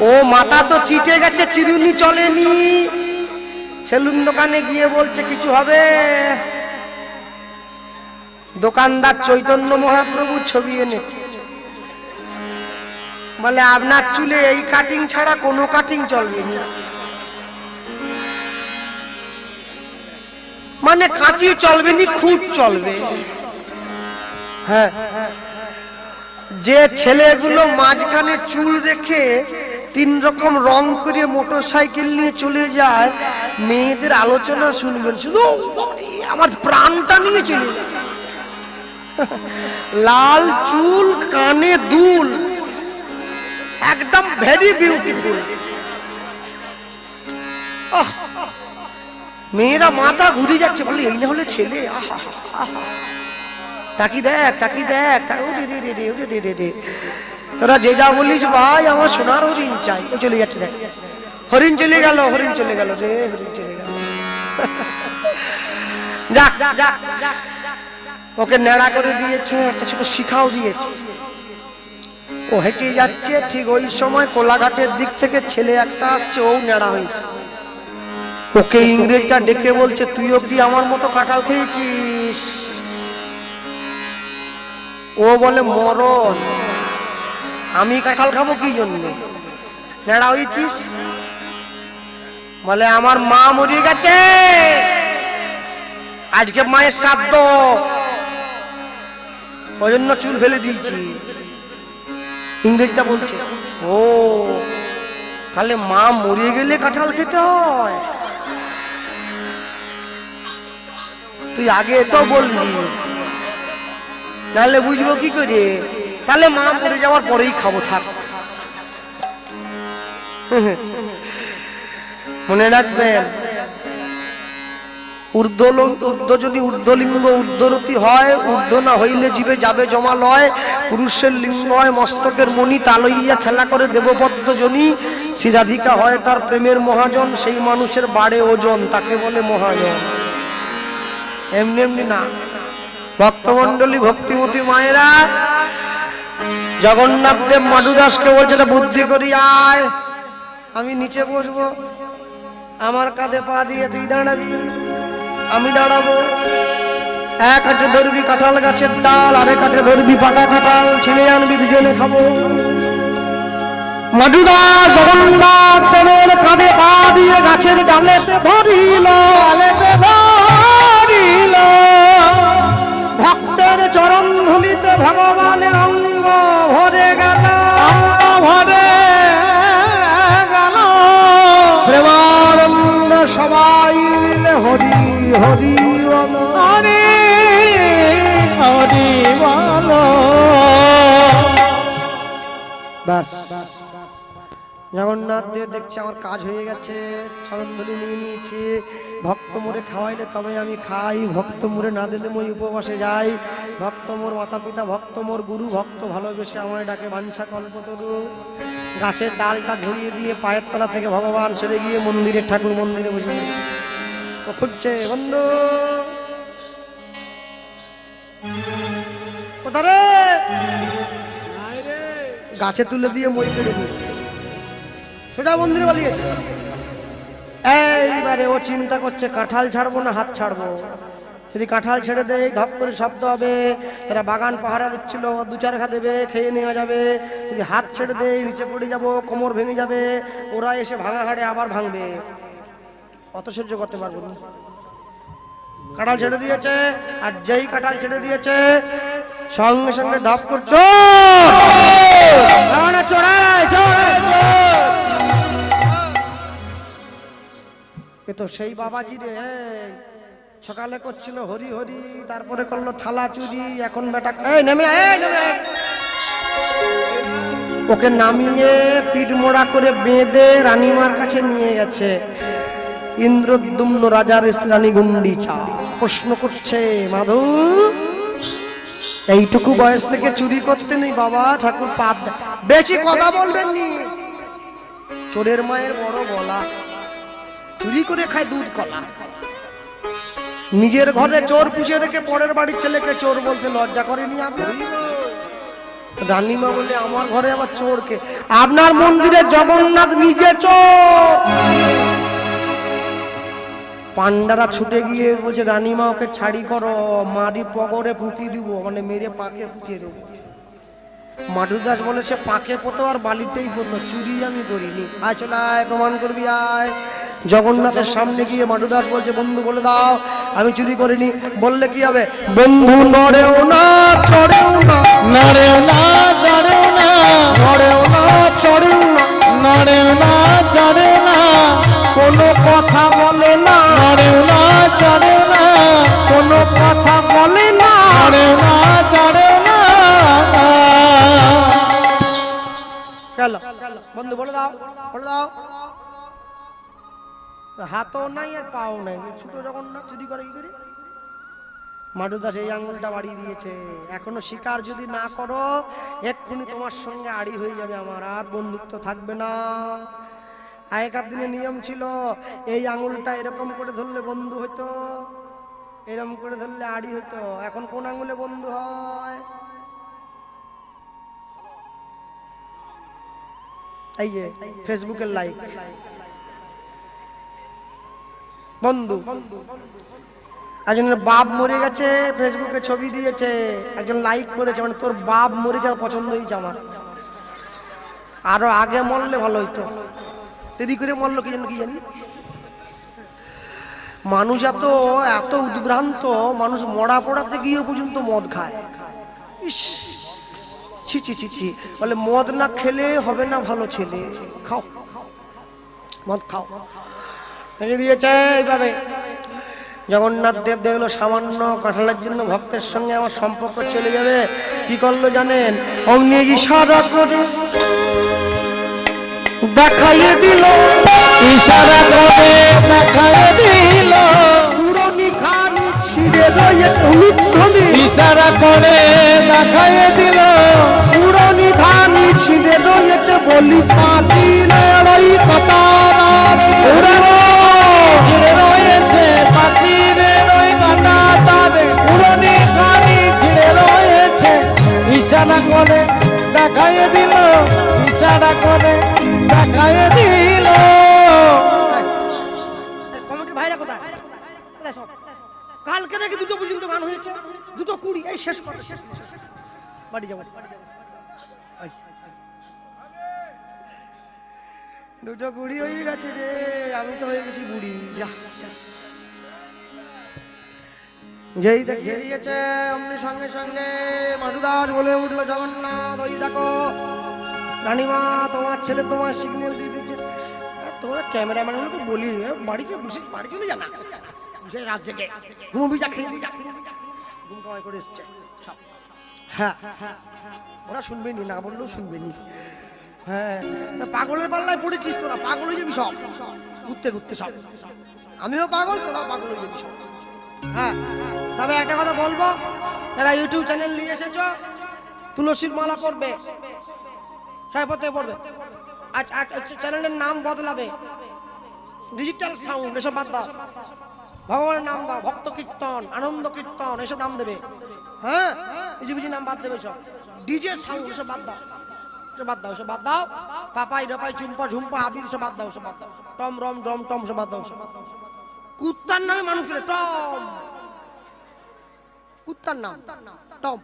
ও মাথা তো চিটে গেছে, চিরুনি চলেনি। সেলুন দোকানে গিয়ে বলছে, কিছু হবে? দোকানদার চৈতন্য মহাপ্রভুর ছবি এনেছে। বলে, আপনার চুলে এই কাটিং ছাড়া কোনো কাটিং চলবে না। মানে কাঁচি চলবে নি, খুঁট চলবে। হ্যাঁ। যে ছেলেগুলো মাঝখানে চুল রেখে তিন রকম রং করে মোটর সাইকেল নিয়ে চলে যায়। মেয়েদের আলোচনা শুনবেন শুধু। আমার প্রাণটা নিয়ে চলে। লাল চুল কানে দুল। একদম ভেরি বিউটিফুল মেয়েরা মাথা ঘুরে যাচ্ছে। বলে এই না হলে ছেলে। তাকি দেখ তাকি দেখ। রে রে রে, রে রে রে। তোরা যে যা বলিস ভাই, আমার সোনার হরিণ চাই। ও চলে যাচ্ছে দেখ। হরিণ চলে গেল, হরিণ চলে গেল রে, হরিণ চলে গেল। যাক। ওকে নেড়া করে দিয়েছে ছোট শিখাও দিয়েছে। ও হেঁটে যাচ্ছে, ঠিক ওই সময় কোলাঘাটের দিক থেকে ছেলে একটা আসছে, ও নেড়া হয়েছে। ওকে ইংরেজটা ডেকে বলছে, তুইও কি আমার মতো কাঁঠাল খেয়েছিস? ও বলে, মরণ। আমি কাঁঠাল খাব কি জন্য? নেড়া হয়েছিস? বলে, আমার মা মরিয়ে গেছে। আজকে মায়ের শ্রাদ্ধ। ওই জন্য চুল ফেলে দিয়েছি। ইংরেজটা বলছে, ও, তাহলে মা মরিয়ে গেলে কাঁঠাল খেতে হয়। তুই আগে তো বললি তাহলে বুঝব কি করে? তাহলে মা মরে যাওয়ার পরেই খাব, থাক। মনে রাখবেন, ঊর্ধ্বল ঊর্ধ্ব যদি ঊর্ধ্বলিঙ্গ ঊর্ধ্বরতি হয়, ঊর্ধ্ব না হইলে জীবে যাবে জমা লয়, পুরুষের লিঙ্গ হয় মস্তকের মণি তালইয়া খেলা করে দেবপদ্ম জনি শিরাধিকা হয় তার প্রেমের মহাজন, সেই মানুষের বাড়ে ওজন, তাকে বলে মহাজন। এমনি এমনি না। ভক্তমন্ডলী ভক্তিমতী মায়েরা জগন্নাথ দেব মাডুদাসকে বলছে বুদ্ধি করি, আয়। আমি নিচে বসবো। আমার কাঁধে পা দিয়ে তুই দাঁড়াবি। আমি দাঁড়াবো। এক হাতে ধরবি কাঁঠাল গাছের ডাল, আরেক হাতে ধরবি পাকা কাঁঠাল, ছিঁড়ে আনবি দুজনে খাব। মধুদাস জগন্নাথ দেবের কাঁধে পা দিয়ে গাছের ডালেতে ধরিল ভক্তের চরণ ধুলিতে ভগবানের অঙ্গ ভরে গেল। ভরে গেল। প্রেমানন্দ সবাই মিলে হরি হরি হরি হরি বলো। ব্যাস। জগন্নাথ দেব দেখছে আমার কাজ হয়ে গেছে চরণধলি নিয়ে নিয়েছি। ভক্ত মোরে খাওয়াইলে তবে আমি খাই ভক্ত মোরে না দিলে মই উপবাসে যাই। ভক্ত মোর মাতা পিতা ভক্ত মোর গুরু ভক্ত ভালোবেসে আমায় ডাকে বাঞ্ছা কল্পতরু। গাছের ডালটা ঝরিয়ে দিয়ে পায়ের তলা থেকে ভগবান সরে গিয়ে মন্দিরে ঠাকুর মন্দিরে বসে খুঁজছে বন্ধু। কোথারে গাছে তুলে দিয়ে মই করে দিয়ে সোজা মন্দিরে পালিয়েছে এইবারে ও চিন্তা করছে, কাঁঠাল ছাড়বো না, হাত ছাড়বো? যদি কাঁঠাল ছেড়ে দেয়, ধপ করে শব্দ হবে। এরা বাগান পাহারা দিচ্ছিল, দু চার খা দেবে, খেয়ে নেওয়া যাবে। যদি হাত ছেড়ে দেয়, নিচে পড়ে যাব, কোমর ভেঙে যাবে, ওরা এসে ভাঙা হাড়ে আবার ভাঙবে। অত সহ্য করতে পারব না। কাঁঠাল ছেড়ে দিয়েছে, আর যেই কাঁঠাল ছেড়ে দিয়েছে, সঙ্গে সঙ্গে ধপ করছ তো সেই বাবাজি রে সকালে করছিল হরি হরি, তারপরে করল থালা চুরি, এখন বেটা ওকে নামিয়ে পিঠ মোড়া করে বেঁধে রানীমার কাছে নিয়ে গেছে। ইন্দ্রদুম্ন রাজার রানী গুন্ডিচা প্রশ্ন করছে, মাধু, এইটুকু বয়স থেকে চুরি করতে নেই বাবা, ঠাকুর পাপ। বেশি কথা বলবেন নি চোরের মায়ের বড় গলা। চুরি করে খায় দুধ কলা। নিজের ঘরে চোর পুষে রেখে পরের বাড়ির ছেলেকে চোর বলতে লজ্জা করেনি আপনি? রানীমা বলে আমার ঘরে চোরকে আপনার মন্দিরে জগন্নাথ নিজে চোর! পান্ডারা ছুটে গিয়ে বলছে, রানীমা, ওকে ছাড়ি করো। মারি পগরে পুঁতি দিব মানে মেরে পাকে পুঁতিয়ে দেবো। মাডুদাস বলেছে পাকে পোতো আর বালিতেই পোতো, চুরি আমি করিনি। আয়, চলে আয়, প্রমাণ করবি, আয়। জগন্নাথের সামনে গিয়ে মাডুদাস বলছে বন্ধু বলে দাও আমি চুরি করিনি। বললে কি হবে? বন্ধু নড়েও না চড়েও না। নড়েও না চড়েও না। নড়েও না চড়েও না। নড়েও না চড়েও না। কোনো কথা বলে না। নড়েও না চড়েও না। কোনো কথা বলে না। নড়েও না চড়েও না। বন্ধু বলে দাও বলে দাও। হাতও নাই আর পাও নাই। ছোট যখন না চুরি করে কি করি? মাডু দাস এই আঙুলটা বাড়িয়ে দিয়েছে। এখনও শিকার যদি না করো, এক্ষুনি তোমার সঙ্গে আড়ি হয়ে যাবে আমার, আর বন্ধুত্ব থাকবে না। আগেকার দিনে নিয়ম ছিল, এই আঙুলটা এরকম করে ধরলে বন্ধু হতো এরকম করে ধরলে আড়ি হতো এখন কোন আঙুলে বন্ধু হয়? এই যে ফেসবুকের লাইক বন্ধু। একজনের বাপ মরে গেছে, ফেসবুকে ছবি দিয়েছে, একজন লাইক করেছে মানে তোর বাপ মরে যাওয়ার পছন্দ হয়েছে আমার। আরও আগে মরলে ভালো হইতো। দেরি করে মরলো কি জানি কি জানি? মানুষ এত এত উদ্ভ্রান্ত, মানুষ মরা পড়াতে গিয়ে পর্যন্ত মদ খায়। ইস, ছি ছি ছি ছি। বলে মদ না খেলে হবে না ভালো ছেলে। খাও। মদ খাও। দিয়েছে এইভাবে। জগন্নাথ দেব দেখল সামান্য কাঁঠালের জন্য ভক্তের সঙ্গে আমার সম্পর্ক চলে যাবে। কি করল জানেন? অগ্নি ইশারা করে দেখাইয়ে দিল। ইশারা করে দেখায় দিল। পুরনি খানি ছিঁড়ে রয়ে ইশারা করে দেখায় দিল। যেই দিয়েছে অমনি সঙ্গে সঙ্গে মাসুদাস বলে উঠল জগন্নাথ ওই দেখো রানীমা তোমার ছেলে তোমার সিগন্যাল দিয়ে দিচ্ছে ক্যামেরাম্যান গুলোকে বলি এ, বাড়ি বসে বাড়ি চলে যা না বসে রাত যা খেয়ে ঘুম করে এসছে হ্যাঁ ওরা শুনবে নি না বললেও শুনবে নি হ্যাঁ পাগলের পাল্লায় পড়েছিস তোরা পাগল হয়ে যাবি সব ঘুরতে ঘুরতে সব। আমিও পাগল তোরা পাগল হয়ে যাবি হ্যাঁ তবে একটা কথা বলব এরা ইউটিউব চ্যানেল নিয়ে এসেছ, তুলসীর মালা করবে সাহেবতে পড়বে আজ আজ চ্যানেলের নাম বদলাবে। ডিজিটাল সাউন্ড এসব বাদ দাও। ভগবানের নাম দাও, ভক্ত কীর্তন, আনন্দ কীর্তন, এসব নাম দেবে। হ্যাঁ বিজি নাম বাদ দেবে সব। ডিজে সাউন্ড এসব বাদ দাও। বাদ দাও বাদ দাও। পাপাই রপাই চুম্পা ঝুম্পা আবির বাদ দাও বাদ দাও। টম রম ডম টম বাদ দাও বাদ দাও কুত্তার নামে মানুষ টম। কুত্তার নাম, টম।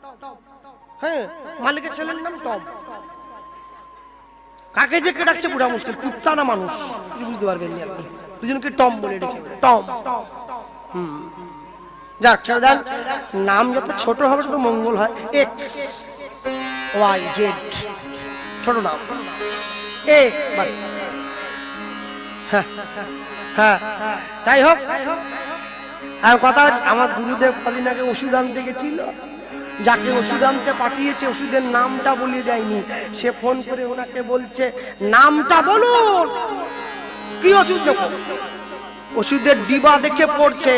হ্যাঁ মালিকের ছেলের নাম টম। কাকে যে কে বুড়া মুশকিল কুত্তা না মানুষ। কিছু বুঝতে পারবেন না দুজনকে টম বলে ডেকে টম। হুম। যাক, ছেড়ে দেন। নাম যত ছোট হবে তত মঙ্গল হয়। এক্স ওয়াই জেড ছোট বাস। হ্যাঁ হোক আর কথা আমার গুরুদেব কদিন আগে ওষুধ আনতে গেছিল। যাকে ওষুধ আনতে পাঠিয়েছে, ওষুধের নামটা বলিয়ে দেয়নি। সে ফোন করে ওনাকে বলছে, নামটা বলুন। কি ওষুধ দেবো? ওষুধের ডিবা দেখে পড়ছে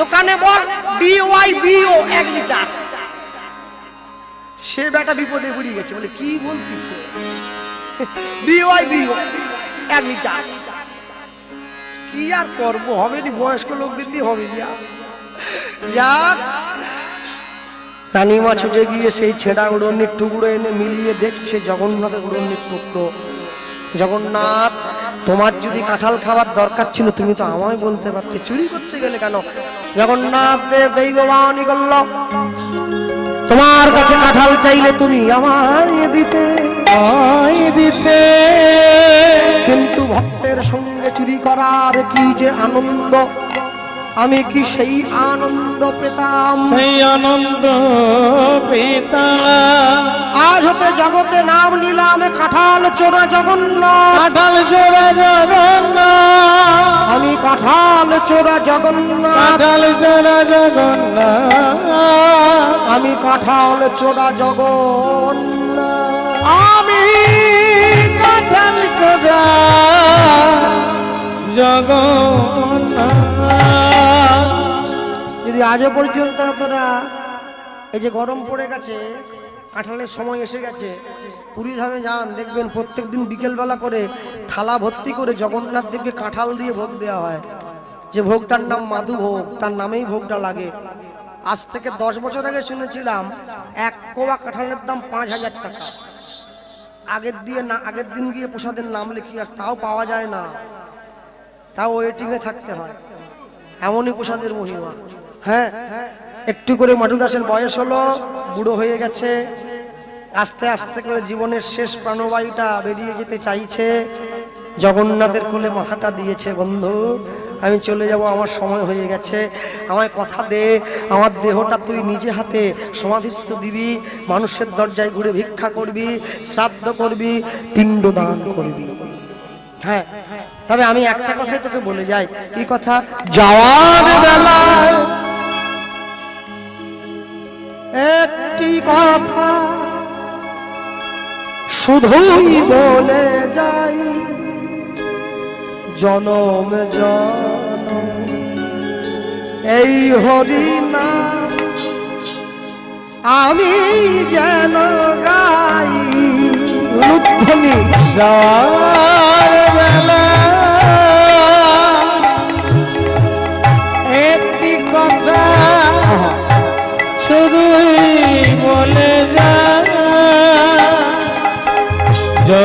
দোকানে বল বিওয়াই বিও এক লিটার। সে বেটা বিপদে পড়ে গেছে বলে কি বলতিছে? কি আর করব? হবে নি বয়স্ক লোকদের দিয়ে হবে না রানীমা ছুটে গিয়ে সেই ছেঁড়া উড়নির টুকরো এনে মিলিয়ে দেখছে জগন্নাথের উড়নির টুকরো জগন্নাথ, তোমার যদি কাঁঠাল খাওয়ার দরকার ছিল, তুমি তো আমায় বলতে পারতে। চুরি করতে গেলে কেন? জগন্নাথ দেব, দৈববাণী করল। তোমার কাছে কাঁঠাল চাইলে তুমি আমায় দিতে। দিতে। কিন্তু ভক্তের সঙ্গে চুরি করার কি যে আনন্দ? আমি কি সেই আনন্দ পেতাম? সেই আনন্দ পেতাম। আজ হতে জগতে নাম নিলাম কাঁঠাল চোরা জগন্নাথ কাঁঠাল চোরা জগন্নাথ আমি কাঁঠাল চোরা জগন্নাথ কাঁঠাল চোরা জগন্নাথ আমি কাঁঠাল চোরা জগন্নাথ আমি কাঁঠাল চোরা যদি আজও পর্যন্ত আপনারা এই যে গরম পড়ে গেছে, কাঁঠালের সময় এসে গেছে, পুরী ধামে যান, দেখবেন প্রত্যেক দিন বিকেলবেলা করে থালা ভর্তি করে জগন্নাথ দেবকে কাঁঠাল দিয়ে ভোগ দেওয়া হয়। যে ভোগটার নাম মাধু ভোগ, তার নামেই ভোগটা লাগে। আজ থেকে দশ বছর আগে শুনেছিলাম, এক কোয়া কাঁঠালের দাম পাঁচ হাজার টাকা। আগের দিয়ে না, আগের দিন গিয়ে প্রসাদের নাম লিখিয়ে আস, তাও পাওয়া যায় না। তাও ওয়েটিংয়ে থাকতে হয়। এমনই প্রসাদের মহিমা। হ্যাঁ একটু করে মাটু দাসের বয়স হলো, বুড়ো হয়ে গেছে। আস্তে আস্তে করে জীবনের শেষ প্রাণবায়ুটা বেরিয়ে যেতে চাইছে। জগন্নাথের কোলে মাথাটা দিয়েছে, বন্ধু, আমি চলে যাব, আমার সময় হয়ে গেছে। আমায় কথা দে, আমার দেহটা তুই নিজে হাতে সমাধিস্থ দিবি, মানুষের দরজায় ঘুরে ভিক্ষা করবি, শ্রাদ্ধ করবি, পিণ্ডদান করবি। হ্যাঁ তবে আমি একটা কথাই তোকে বলে যাই। কি কথা? যাওয়ার বেলায় একটি কথা শুধুই বলে যাই জনম জনম। এই হরিনা আমি যেন গাই। রুদ্ধনি যাওয়ার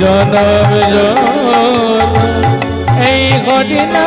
জনম জন এই ঘটনা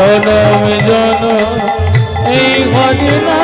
জনম জন এই ভজনা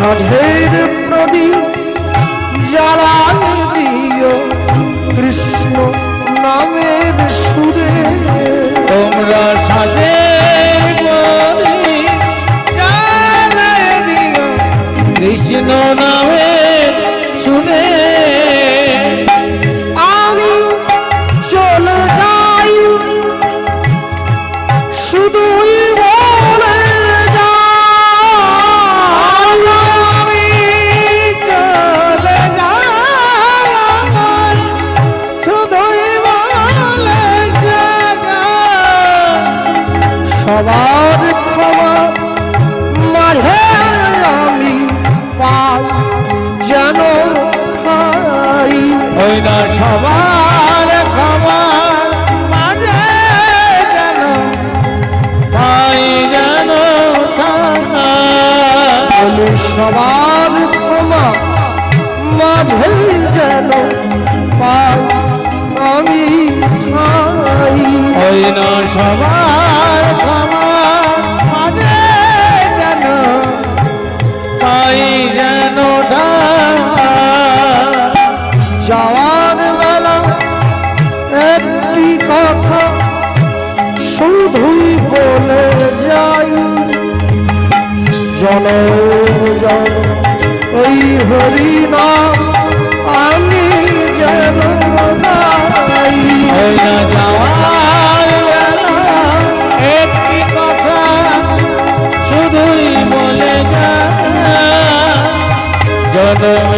সাধের প্রদীপ জ্বালানি দিও কৃষ্ণ নামের সুরে। তোমরা দিল কৃষ্ণ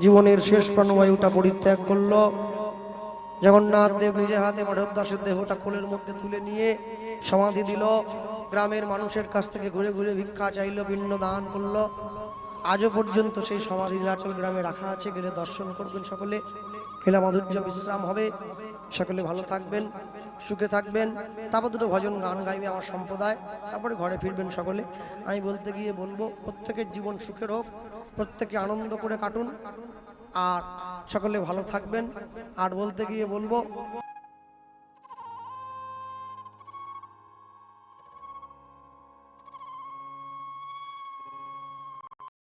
জীবনের শেষ প্রাণবায়ুটা পরিত্যাগ করল। জগন্নাথ দেব নিজে হাতে মাধব দাসের দেহটা কোলের মধ্যে তুলে নিয়ে সমাধি দিল। গ্রামের মানুষের কাছ থেকে ঘুরে ঘুরে ভিক্ষা চাইলো ভিন্ন দান করল। আজও পর্যন্ত সেই সমাধি নীলাচল গ্রামে রাখা আছে, গেলে দর্শন করবেন সকলে। খেলা মাধুর্য, বিশ্রাম হবে। সকলে ভালো থাকবেন, সুখে থাকবেন। তারপর দুটো ভজন গান গাইবে আমার সম্প্রদায়। তারপরে ঘরে ফিরবেন সকলে। আমি বলতে গিয়ে বলব, প্রত্যেকের জীবন সুখের হোক। প্রত্যেকে আনন্দ করে কাটুন। আর সকলে ভালো থাকবেন। আর বলতে গিয়ে বলব